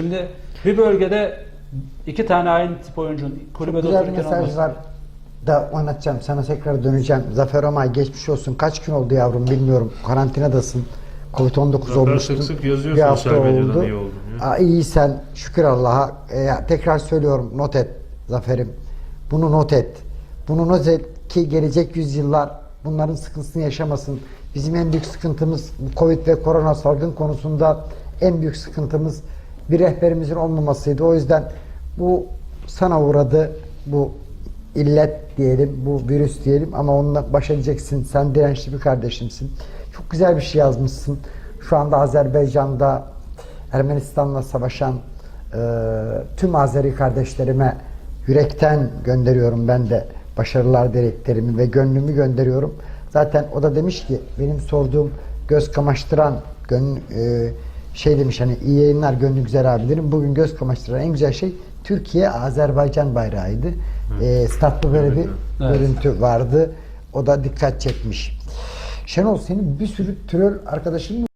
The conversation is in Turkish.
Şimdi bir bölgede iki tane aynı tip oyuncunun kulübede Güzel bir mesaj olması. var da anlatacağım. Sana tekrar döneceğim. Zafer Omay geçmiş olsun. Kaç gün oldu yavrum bilmiyorum. Karantinadasın. Covid-19 Zafer olmuştun. sık sık yazıyor Bir sosyal hafta oldu. iyi oldum ya. Aa, iyisen şükür Allah'a. Ee, tekrar söylüyorum not et Zafer'im. Bunu not et. Bunu not et ki gelecek yüzyıllar bunların sıkıntısını yaşamasın. Bizim en büyük sıkıntımız Covid ve korona salgın konusunda en büyük sıkıntımız bir rehberimizin olmamasıydı. O yüzden bu sana uğradı. Bu illet diyelim, bu virüs diyelim ama onunla baş edeceksin. Sen dirençli bir kardeşimsin. Çok güzel bir şey yazmışsın. Şu anda Azerbaycan'da Ermenistan'la savaşan e, tüm Azeri kardeşlerime yürekten gönderiyorum ben de başarılar dileklerimi ve gönlümü gönderiyorum. Zaten o da demiş ki benim sorduğum göz kamaştıran gönlü, e, şey demiş hani iyi yayınlar gönlü güzel abilerim. Bugün göz kamaştıran en güzel şey Türkiye Azerbaycan bayrağıydı. E, statlı böyle bir Evet. görüntü vardı. O da dikkat çekmiş. Şenol senin bir sürü troll arkadaşın mı